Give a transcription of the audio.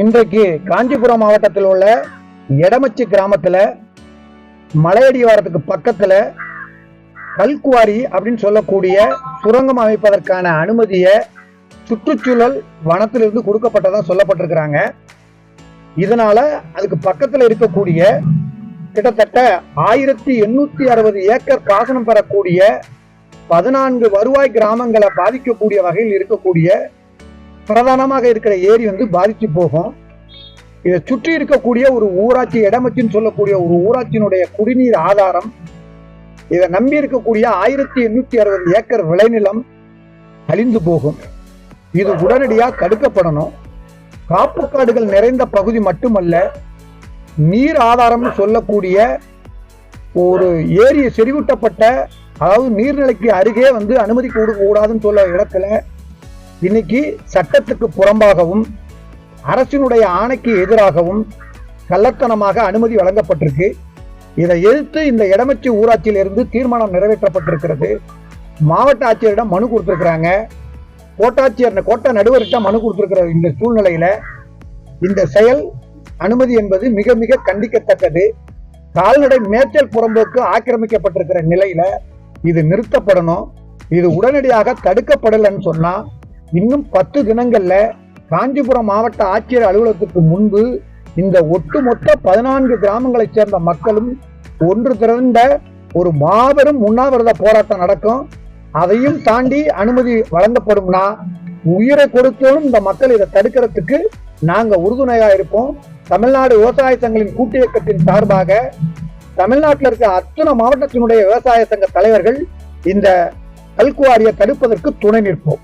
இன்றைக்கு காஞ்சிபுரம் மாவட்டத்தில் உள்ள எடமச்சி கிராமத்தில் மலையடிவாரத்துக்கு பக்கத்தில் கல்குவாரி அப்படின்னு சொல்லக்கூடிய சுரங்கம் அமைப்பதற்கான அனுமதியை சுற்றுச்சூழல் வனத்திலிருந்து கொடுக்கப்பட்டதாக சொல்லப்பட்டிருக்கிறாங்க. இதனால அதுக்கு பக்கத்தில் இருக்கக்கூடிய கிட்டத்தட்ட ஆயிரத்தி எண்ணூத்தி அறுபது ஏக்கர் காசனம் பெறக்கூடிய பதினான்கு வருவாய் கிராமங்களை பாதிக்கக்கூடிய வகையில் இருக்கக்கூடிய பிரதானமாக இருக்கிற ஏரி வந்து பாதித்து போகும். இதை சுற்றி இருக்கக்கூடிய ஒரு ஊராட்சி இடமச்சின்னு சொல்லக்கூடிய ஒரு ஊராட்சியினுடைய குடிநீர் ஆதாரம் இதை நம்பி இருக்கக்கூடிய ஆயிரத்தி எண்ணூத்தி அறுபது ஏக்கர் விளைநிலம் அழிந்து போகும். இது உடனடியாக தடுக்கப்படணும். காப்பு காடுகள் நிறைந்த பகுதி மட்டுமல்ல நீர் ஆதாரம்னு சொல்லக்கூடிய ஒரு ஏரியை செறிவூட்டப்பட்ட அதாவது நீர்நிலைக்கு அருகே வந்து அனுமதி கொடுக்க கூடாதுன்னு சொல்ல இடத்துல இன்னைக்கு சட்டத்துக்கு புறம்பாகவும் அரசினுடைய ஆணைக்கு எதிராகவும் கள்ளத்தனமாக அனுமதி வழங்கப்பட்டிருக்கு. இதை எதிர்த்து இந்த இடமச்சி ஊராட்சியிலிருந்து தீர்மானம் நிறைவேற்றப்பட்டிருக்கிறது. மாவட்ட ஆட்சியரிடம் மனு கொடுத்துருக்குறாங்க. கோட்டாட்சியர் கோட்ட நடுவர்கிட்ட மனு கொடுத்துருக்கிற இந்த சூழ்நிலையில இந்த செயல் அனுமதி என்பது மிக மிக கண்டிக்கத்தக்கது. கால்நடை மேய்ச்சல் புறம்போக்கு ஆக்கிரமிக்கப்பட்டிருக்கிற நிலையில இது நிறுத்தப்படணும். இது உடனடியாக தடுக்கப்படலைன்னு சொன்னா இன்னும் பத்து தினங்கள்ல காஞ்சிபுரம் மாவட்ட ஆட்சியர் அலுவலகத்துக்கு முன்பு இந்த ஒட்டுமொத்த பதினான்கு கிராமங்களைச் சேர்ந்த மக்களும் ஒன்று திரண்ட ஒரு மாபெரும் உண்ணாவிரத போராட்டம் நடக்கும். அதையும் தாண்டி அனுமதி வழங்கப்படும்னா உயிரை கொடுத்தாலும் இந்த மக்கள் இதை தடுக்கிறதுக்கு நாங்க உறுதுணையா இருப்போம். தமிழ்நாடு விவசாய சங்கங்களின் கூட்டு இயக்கத்தின் சார்பாக தமிழ்நாட்டில் இருக்க அத்தனை மாவட்டத்தினுடைய விவசாய சங்க தலைவர்கள் இந்த கல்குவாரியை தடுப்பதற்கு துணை நிற்போம்.